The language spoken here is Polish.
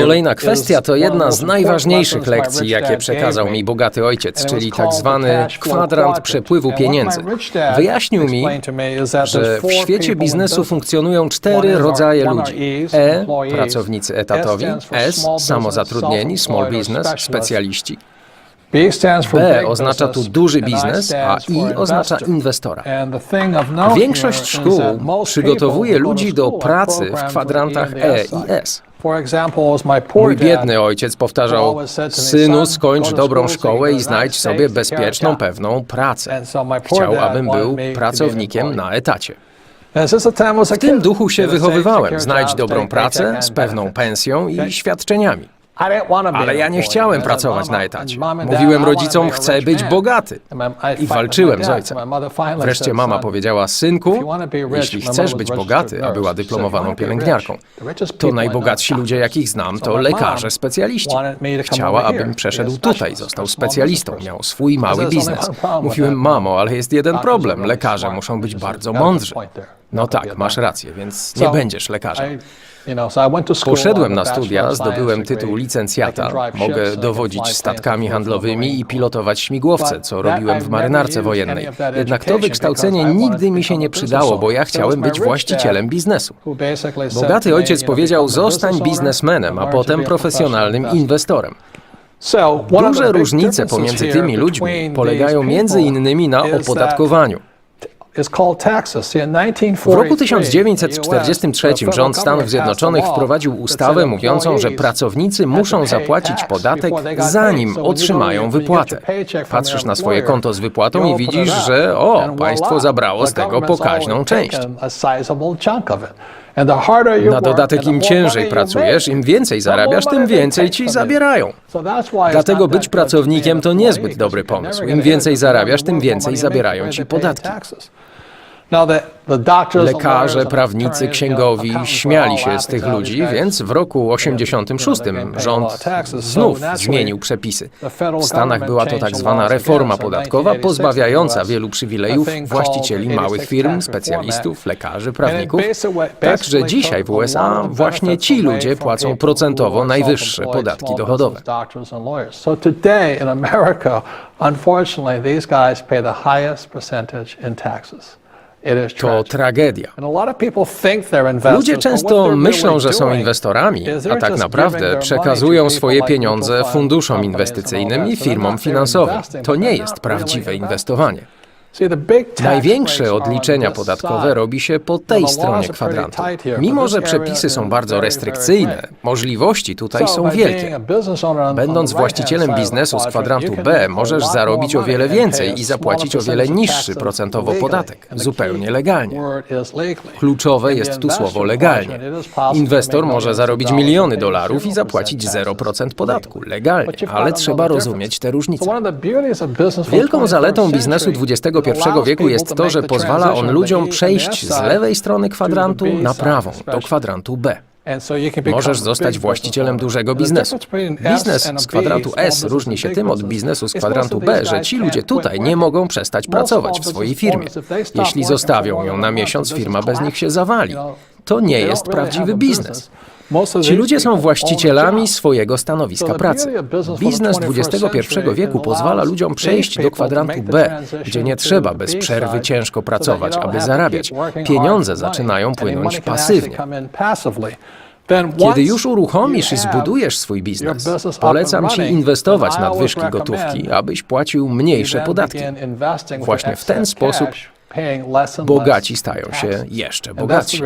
Kolejna kwestia to jedna z najważniejszych lekcji, jakie przekazał mi bogaty ojciec, czyli tak zwany kwadrant przepływu pieniędzy. Wyjaśnił mi, że w świecie biznesu funkcjonują cztery rodzaje ludzi. E – pracownicy etatowi, S – samozatrudnieni, small business, specjaliści. B oznacza tu duży biznes, a I oznacza inwestora. Większość szkół przygotowuje ludzi do pracy w kwadrantach E i S. Mój biedny ojciec powtarzał: Synu, skończ dobrą szkołę i znajdź sobie bezpieczną, pewną pracę. Chciał, abym był pracownikiem na etacie. W tym duchu się wychowywałem. Znajdź dobrą pracę z pewną pensją i świadczeniami. Ale ja nie chciałem pracować na etacie. Mówiłem rodzicom, chcę być bogaty. I walczyłem z ojcem. Wreszcie mama powiedziała, synku, jeśli chcesz być bogaty, a była dyplomowaną pielęgniarką, to najbogatsi ludzie, jakich znam, to lekarze specjaliści. Chciała, abym przeszedł tutaj, został specjalistą, miał swój mały biznes. Mówiłem, mamo, ale jest jeden problem, lekarze muszą być bardzo mądrzy. No tak, masz rację, więc nie będziesz lekarzem. Poszedłem na studia, zdobyłem tytuł licencjata, mogę dowodzić statkami handlowymi i pilotować śmigłowce, co robiłem w marynarce wojennej. Jednak to wykształcenie nigdy mi się nie przydało, bo ja chciałem być właścicielem biznesu. Bogaty ojciec powiedział, zostań biznesmenem, a potem profesjonalnym inwestorem. Duże różnice pomiędzy tymi ludźmi polegają między innymi na opodatkowaniu. W roku 1943 rząd Stanów Zjednoczonych wprowadził ustawę mówiącą, że pracownicy muszą zapłacić podatek zanim otrzymają wypłatę. Patrzysz na swoje konto z wypłatą i widzisz, że o, państwo zabrało z tego pokaźną część. Na dodatek im ciężej pracujesz, im więcej zarabiasz, tym więcej ci zabierają. Dlatego być pracownikiem to niezbyt dobry pomysł. Im więcej zarabiasz, tym więcej zabierają ci podatki. Lekarze, prawnicy, księgowi śmiali się z tych ludzi, więc w roku 86 rząd znów zmienił przepisy. W Stanach była to tak zwana reforma podatkowa, pozbawiająca wielu przywilejów właścicieli małych firm, specjalistów, lekarzy, prawników. Także dzisiaj w USA właśnie ci ludzie płacą procentowo najwyższe podatki dochodowe. Unfortunately, these guys pay the highest percentage in taxes. To tragedia. Ludzie często myślą, że są inwestorami, a tak naprawdę przekazują swoje pieniądze funduszom inwestycyjnym i firmom finansowym. To nie jest prawdziwe inwestowanie. Największe odliczenia podatkowe robi się po tej stronie kwadrantu. Mimo, że przepisy są bardzo restrykcyjne, możliwości tutaj są wielkie. Będąc właścicielem biznesu z kwadrantu B, możesz zarobić o wiele więcej i zapłacić o wiele niższy procentowo podatek, zupełnie legalnie. Kluczowe jest tu słowo legalnie. Inwestor może zarobić miliony dolarów i zapłacić 0% podatku, legalnie, ale trzeba rozumieć te różnice. Wielką zaletą biznesu XXI wieku jest to, że pozwala on ludziom przejść z lewej strony kwadrantu na prawą, do kwadrantu B. Możesz zostać właścicielem dużego biznesu. Biznes z kwadrantu S różni się tym od biznesu z kwadrantu B, że ci ludzie tutaj nie mogą przestać pracować w swojej firmie. Jeśli zostawią ją na miesiąc, firma bez nich się zawali. To nie jest prawdziwy biznes. Ci ludzie są właścicielami swojego stanowiska pracy. Biznes XXI wieku pozwala ludziom przejść do kwadrantu B, gdzie nie trzeba bez przerwy ciężko pracować, aby zarabiać. Pieniądze zaczynają płynąć pasywnie. Kiedy już uruchomisz i zbudujesz swój biznes, polecam Ci inwestować nadwyżki gotówki, abyś płacił mniejsze podatki. Właśnie w ten sposób bogaci stają się jeszcze bogatsi.